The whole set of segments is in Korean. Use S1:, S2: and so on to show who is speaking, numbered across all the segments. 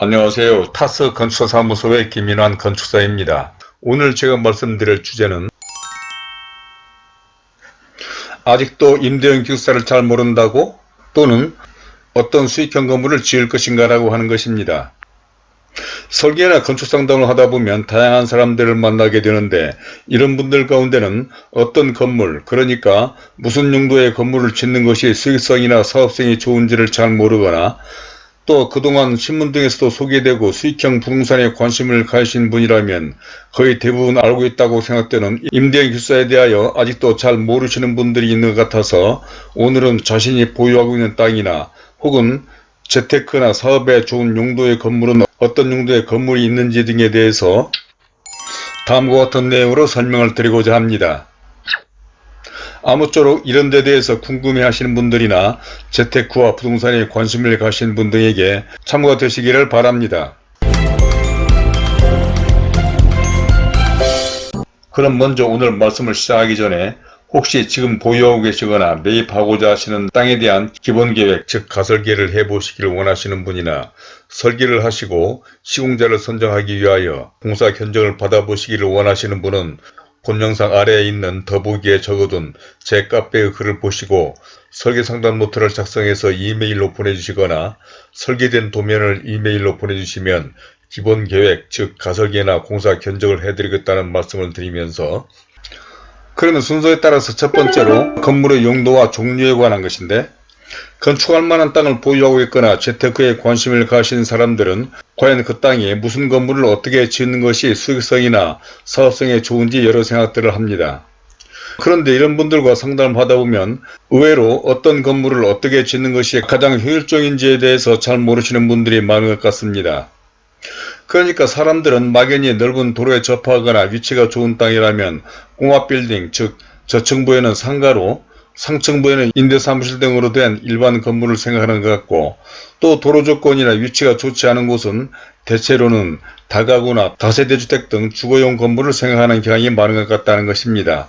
S1: 안녕하세요. 타스 건축사무소의 김인환 건축사입니다. 오늘 제가 말씀드릴 주제는 아직도 임대형 기숙사를 잘 모른다고 또는 어떤 수익형 건물을 지을 것인가 라고 하는 것입니다. 설계나 건축 상담을 하다 보면 다양한 사람들을 만나게 되는데 이런 분들 가운데는 어떤 건물, 그러니까 무슨 용도의 건물을 짓는 것이 수익성이나 사업성이 좋은지를 잘 모르거나 또 그동안 신문 등에서도 소개되고 수익형 부동산에 관심을 가지신 분이라면 거의 대부분 알고 있다고 생각되는 임대형 기숙사에 대하여 아직도 잘 모르시는 분들이 있는 것 같아서 오늘은 자신이 보유하고 있는 땅이나 혹은 재테크나 사업에 좋은 용도의 건물은 어떤 용도의 건물이 있는지 등에 대해서 다음과 같은 내용으로 설명을 드리고자 합니다. 아무쪼록 이런 데 대해서 궁금해 하시는 분들이나 재테크와 부동산에 관심을 가신 분 등에게 참고가 되시기를 바랍니다. 그럼 먼저 오늘 말씀을 시작하기 전에 혹시 지금 보유하고 계시거나 매입하고자 하시는 땅에 대한 기본 계획, 즉 가설계를 해보시기를 원하시는 분이나 설계를 하시고 시공자를 선정하기 위하여 공사 견적을 받아보시기를 원하시는 분은 본 영상 아래에 있는 더보기에 적어둔 제 카페의 글을 보시고 설계 상담 노트를 작성해서 이메일로 보내주시거나 설계된 도면을 이메일로 보내주시면 기본 계획, 즉 가설계나 공사 견적을 해드리겠다는 말씀을 드리면서 그러면 순서에 따라서 첫 번째로 건물의 용도와 종류에 관한 것인데 건축할 만한 땅을 보유하고 있거나 재테크에 관심을 가신 사람들은 과연 그 땅에 무슨 건물을 어떻게 짓는 것이 수익성이나 사업성에 좋은지 여러 생각들을 합니다. 그런데 이런 분들과 상담을 하다 보면 의외로 어떤 건물을 어떻게 짓는 것이 가장 효율적인지에 대해서 잘 모르시는 분들이 많은 것 같습니다. 그러니까 사람들은 막연히 넓은 도로에 접하거나 위치가 좋은 땅이라면 공합빌딩, 즉 저층부에는 상가로 상층부에는 임대사무실 등으로 된 일반 건물을 생각하는 것 같고 또 도로 조건이나 위치가 좋지 않은 곳은 대체로는 다가구나 다세대주택 등 주거용 건물을 생각하는 경향이 많은 것 같다는 것입니다.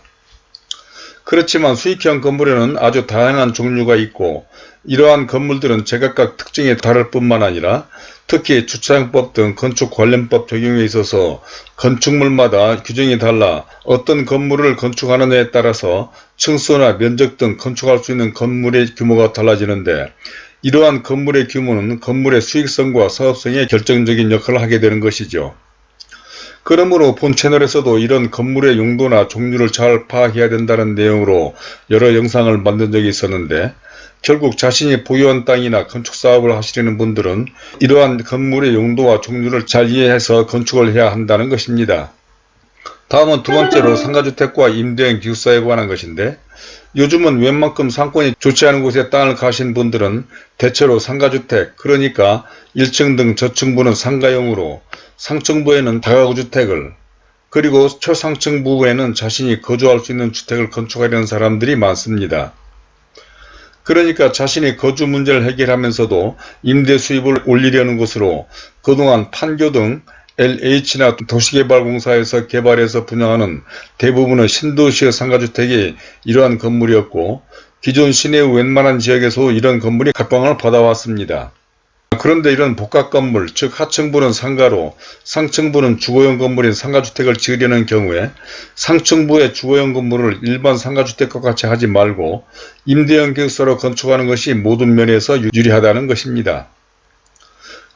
S1: 그렇지만 수익형 건물에는 아주 다양한 종류가 있고 이러한 건물들은 제각각 특징이 다를 뿐만 아니라 특히 주차장법 등 건축 관련법 적용에 있어서 건축물마다 규정이 달라 어떤 건물을 건축하느냐에 따라서 층수나 면적 등 건축할 수 있는 건물의 규모가 달라지는데 이러한 건물의 규모는 건물의 수익성과 사업성에 결정적인 역할을 하게 되는 것이죠. 그러므로 본 채널에서도 이런 건물의 용도나 종류를 잘 파악해야 된다는 내용으로 여러 영상을 만든 적이 있었는데 결국 자신이 보유한 땅이나 건축 사업을 하시려는 분들은 이러한 건물의 용도와 종류를 잘 이해해서 건축을 해야 한다는 것입니다. 다음은 두 번째로 상가주택과 임대형 기숙사에 관한 것인데 요즘은 웬만큼 상권이 좋지 않은 곳에 땅을 가신 분들은 대체로 상가주택 그러니까 1층 등 저층부는 상가용으로 상층부에는 다가구 주택을 그리고 초상층 부분에는 자신이 거주할 수 있는 주택을 건축하려는 사람들이 많습니다. 그러니까 자신의 거주 문제를 해결하면서도 임대 수입을 올리려는 것으로 그동안 판교 등 LH나 도시개발공사에서 개발해서 분양하는 대부분의 신도시의 상가주택이 이러한 건물이었고 기존 시내의 웬만한 지역에서 이런 건물이 각광을 받아왔습니다. 그런데 이런 복합 건물, 즉 하층부는 상가로 상층부는 주거용 건물인 상가주택을 지으려는 경우에 상층부의 주거용 건물을 일반 상가주택과 같이 하지 말고 임대형 기숙사로 건축하는 것이 모든 면에서 유리하다는 것입니다.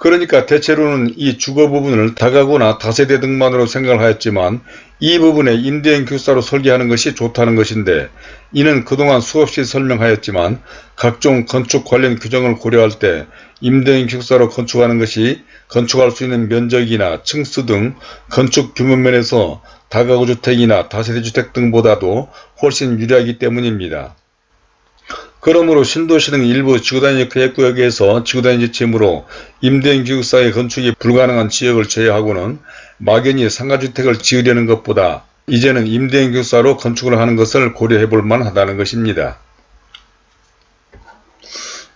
S1: 그러니까 대체로는 이 주거 부분을 다가구나 다세대 등만으로 생각을 하였지만 이 부분에 임대형 기숙사로 설계하는 것이 좋다는 것인데 이는 그동안 수없이 설명하였지만 각종 건축 관련 규정을 고려할 때 임대형 기숙사로 건축하는 것이 건축할 수 있는 면적이나 층수 등 건축 규모 면에서 다가구 주택이나 다세대 주택 등보다도 훨씬 유리하기 때문입니다. 그러므로 신도시 등 일부 지구단위 계획구역에서 지구단위 지침으로 임대형 기숙사의 건축이 불가능한 지역을 제외하고는 막연히 상가주택을 지으려는 것보다 이제는 임대형 기숙사로 건축을 하는 것을 고려해 볼 만하다는 것입니다.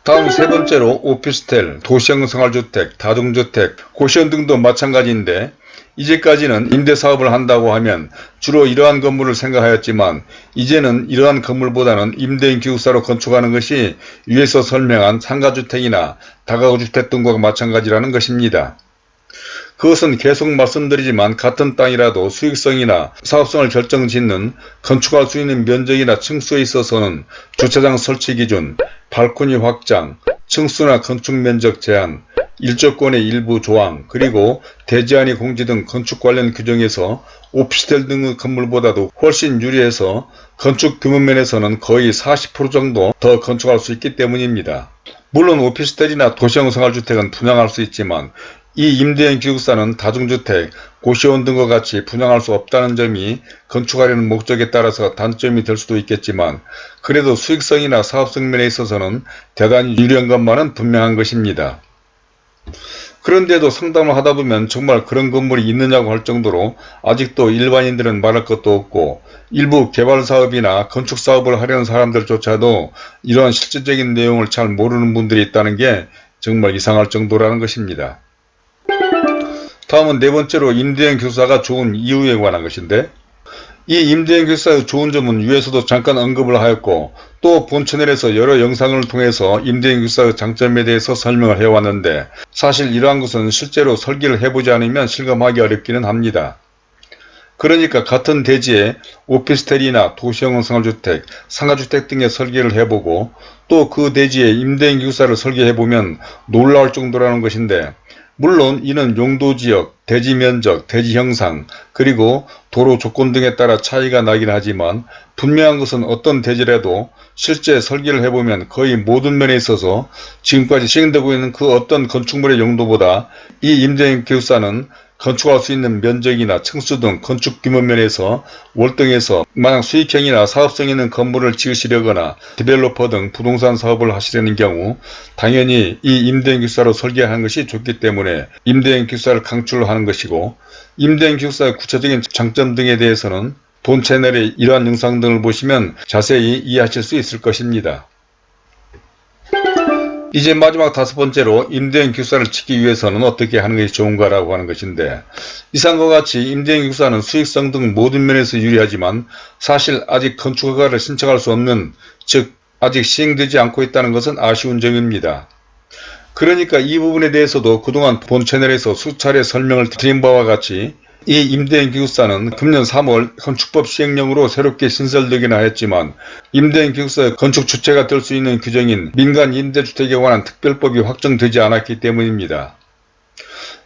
S1: 다음 세 번째로 오피스텔, 도시형 생활주택, 다중주택, 고시원 등도 마찬가지인데 이제까지는 임대 사업을 한다고 하면 주로 이러한 건물을 생각하였지만 이제는 이러한 건물보다는 임대인 기숙사로 건축하는 것이 위에서 설명한 상가주택이나 다가구주택 등과 마찬가지라는 것입니다. 그것은 계속 말씀드리지만 같은 땅이라도 수익성이나 사업성을 결정짓는 건축할 수 있는 면적이나 층수에 있어서는 주차장 설치 기준, 발코니 확장, 층수나 건축 면적 제한, 일조권의 일부 조항, 그리고 대지안이 공지 등 건축 관련 규정에서 오피스텔 등의 건물보다도 훨씬 유리해서 건축 규모 면에서는 거의 40% 정도 더 건축할 수 있기 때문입니다. 물론 오피스텔이나 도시형 생활주택은 분양할 수 있지만 이 임대인 기숙사는 다중주택, 고시원 등과 같이 분양할 수 없다는 점이 건축하려는 목적에 따라서 단점이 될 수도 있겠지만 그래도 수익성이나 사업성 면에 있어서는 대단히 유리한 것만은 분명한 것입니다. 그런데도 상담을 하다 보면 정말 그런 건물이 있느냐고 할 정도로 아직도 일반인들은 말할 것도 없고 일부 개발 사업이나 건축 사업을 하려는 사람들조차도 이러한 실질적인 내용을 잘 모르는 분들이 있다는 게 정말 이상할 정도라는 것입니다. 다음은 네 번째로 임대인 교사가 좋은 이유에 관한 것인데 이 임대인 교사의 좋은 점은 위에서도 잠깐 언급을 하였고 또 본 채널에서 여러 영상을 통해서 임대인 교사의 장점에 대해서 설명을 해왔는데 사실 이러한 것은 실제로 설계를 해보지 않으면 실감하기 어렵기는 합니다. 그러니까 같은 대지에 오피스텔이나 도시형 생활주택, 상가주택 등의 설계를 해보고 또 그 대지에 임대인 기숙사를 설계해보면 놀라울 정도라는 것인데 물론 이는 용도지역, 대지 면적, 대지 형상, 그리고 도로 조건 등에 따라 차이가 나긴 하지만 분명한 것은 어떤 대지라도 실제 설계를 해보면 거의 모든 면에 있어서 지금까지 시행되고 있는 그 어떤 건축물의 용도보다 이 임대인 기숙사는 건축할 수 있는 면적이나 층수 등 건축 규모 면에서 월등해서 만약 수익형이나 사업성 있는 건물을 지으시려거나 디벨로퍼 등 부동산 사업을 하시려는 경우 당연히 이 임대인 기숙사로 설계하는 것이 좋기 때문에 임대인 기숙사를 강출하는 것이고 임대인 기숙사의 구체적인 장점 등에 대해서는 본 채널의 이러한 영상 등을 보시면 자세히 이해하실 수 있을 것입니다. 이제 마지막 다섯 번째로 임대인 기숙사를 짓기 위해서는 어떻게 하는 것이 좋은가라고 하는 것인데 이상과 같이 임대인 기숙사는 수익성 등 모든 면에서 유리하지만 사실 아직 건축허가를 신청할 수 없는 즉 아직 시행되지 않고 있다는 것은 아쉬운 점입니다. 그러니까 이 부분에 대해서도 그동안 본 채널에서 수차례 설명을 드린 바와 같이 이 임대인 기숙사는 금년 3월 건축법 시행령으로 새롭게 신설되기는 하였지만 임대인 기숙사의 건축 주체가 될 수 있는 규정인 민간 임대주택에 관한 특별법이 확정되지 않았기 때문입니다.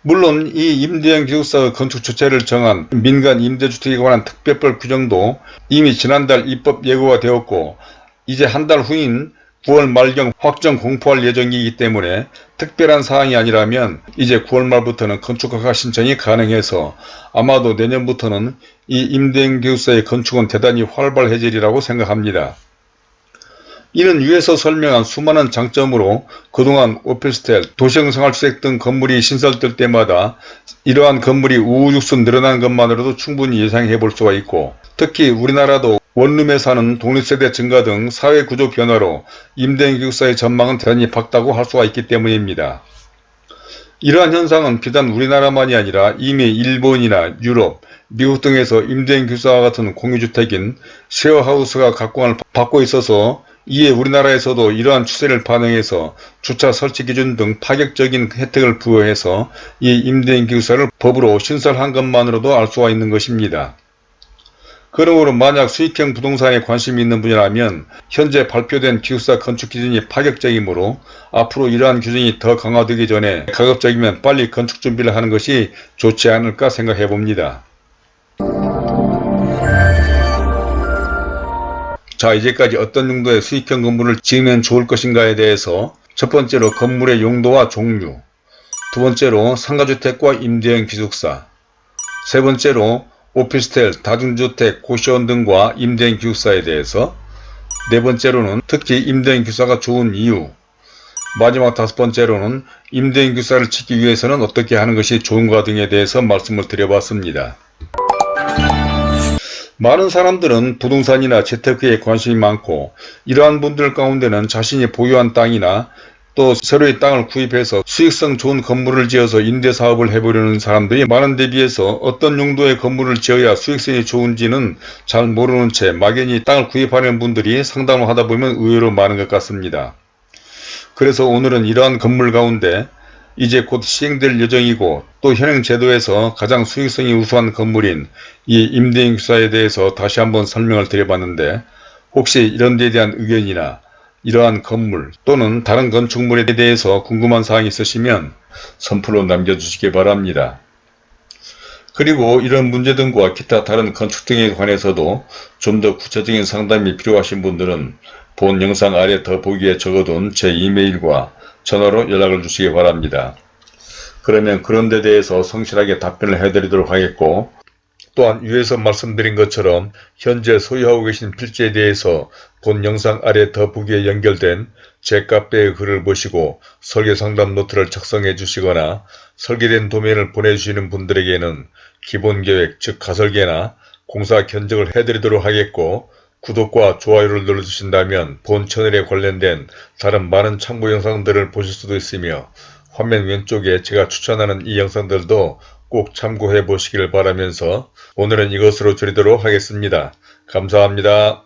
S1: 물론 이 임대인 기숙사의 건축 주체를 정한 민간 임대주택에 관한 특별법 규정도 이미 지난달 입법 예고가 되었고 이제 한 달 후인 9월 말경 확정 공포할 예정이기 때문에 특별한 사항이 아니라면 이제 9월 말부터는 건축허가 신청이 가능해서 아마도 내년부터는 이 임대인 기숙사의 건축은 대단히 활발해지리라고 생각합니다. 이는 위에서 설명한 수많은 장점으로 그동안 오피스텔, 도시형 생활주택 등 건물이 신설될 때마다 이러한 건물이 우후죽순 늘어난 것만으로도 충분히 예상해 볼 수가 있고 특히 우리나라도 원룸에 사는 독립세대 증가 등 사회구조 변화로 임대인 기숙사의 전망은 대단히 밝다고 할 수가 있기 때문입니다. 이러한 현상은 비단 우리나라만이 아니라 이미 일본이나 유럽, 미국 등에서 임대인 기숙사와 같은 공유주택인 쉐어하우스가 각광을 받고 있어서 이에 우리나라에서도 이러한 추세를 반영해서 주차 설치 기준 등 파격적인 혜택을 부여해서 이 임대인 기숙사를 법으로 신설한 것만으로도 알 수가 있는 것입니다. 그러므로 만약 수익형 부동산에 관심이 있는 분이라면 현재 발표된 기숙사 건축 기준이 파격적이므로 앞으로 이러한 규정이 더 강화되기 전에 가급적이면 빨리 건축 준비를 하는 것이 좋지 않을까 생각해 봅니다. 자 이제까지 어떤 정도의 수익형 건물을 지으면 좋을 것인가에 대해서 첫 번째로 건물의 용도와 종류 두 번째로 상가주택과 임대형 기숙사 세 번째로 오피스텔, 다중주택, 고시원 등과 임대인 기숙사에 대해서 네 번째로는 특히 임대인 기숙사가 좋은 이유 마지막 다섯 번째로는 임대인 기숙사를 짓기 위해서는 어떻게 하는 것이 좋은가 등에 대해서 말씀을 드려봤습니다. 많은 사람들은 부동산이나 재테크에 관심이 많고 이러한 분들 가운데는 자신이 보유한 땅이나 또 새로이 땅을 구입해서 수익성 좋은 건물을 지어서 임대 사업을 해보려는 사람들이 많은 데 비해서 어떤 용도의 건물을 지어야 수익성이 좋은지는 잘 모르는 채 막연히 땅을 구입하는 분들이 상담을 하다 보면 의외로 많은 것 같습니다. 그래서 오늘은 이러한 건물 가운데 이제 곧 시행될 예정이고 또 현행 제도에서 가장 수익성이 우수한 건물인 이 임대인사에 대해서 다시 한번 설명을 드려봤는데 혹시 이런 데에 대한 의견이나 이러한 건물 또는 다른 건축물에 대해서 궁금한 사항이 있으시면 선플로 남겨주시기 바랍니다. 그리고 이런 문제 등과 기타 다른 건축 등에 관해서도 좀 더 구체적인 상담이 필요하신 분들은 본 영상 아래 더보기에 적어둔 제 이메일과 전화로 연락을 주시기 바랍니다. 그러면 그런 데 대해서 성실하게 답변을 해드리도록 하겠고 또한 위에서 말씀드린 것처럼 현재 소유하고 계신 필지에 대해서 본 영상 아래 더보기에 연결된 제 카페의 글을 보시고 설계 상담 노트를 작성해 주시거나 설계된 도면을 보내주시는 분들에게는 기본 계획 즉 가설계나 공사 견적을 해드리도록 하겠고 구독과 좋아요를 눌러주신다면 본 채널에 관련된 다른 많은 참고 영상들을 보실 수도 있으며 화면 왼쪽에 제가 추천하는 이 영상들도 꼭 참고해 보시길 바라면서 오늘은 이것으로 줄이도록 하겠습니다. 감사합니다.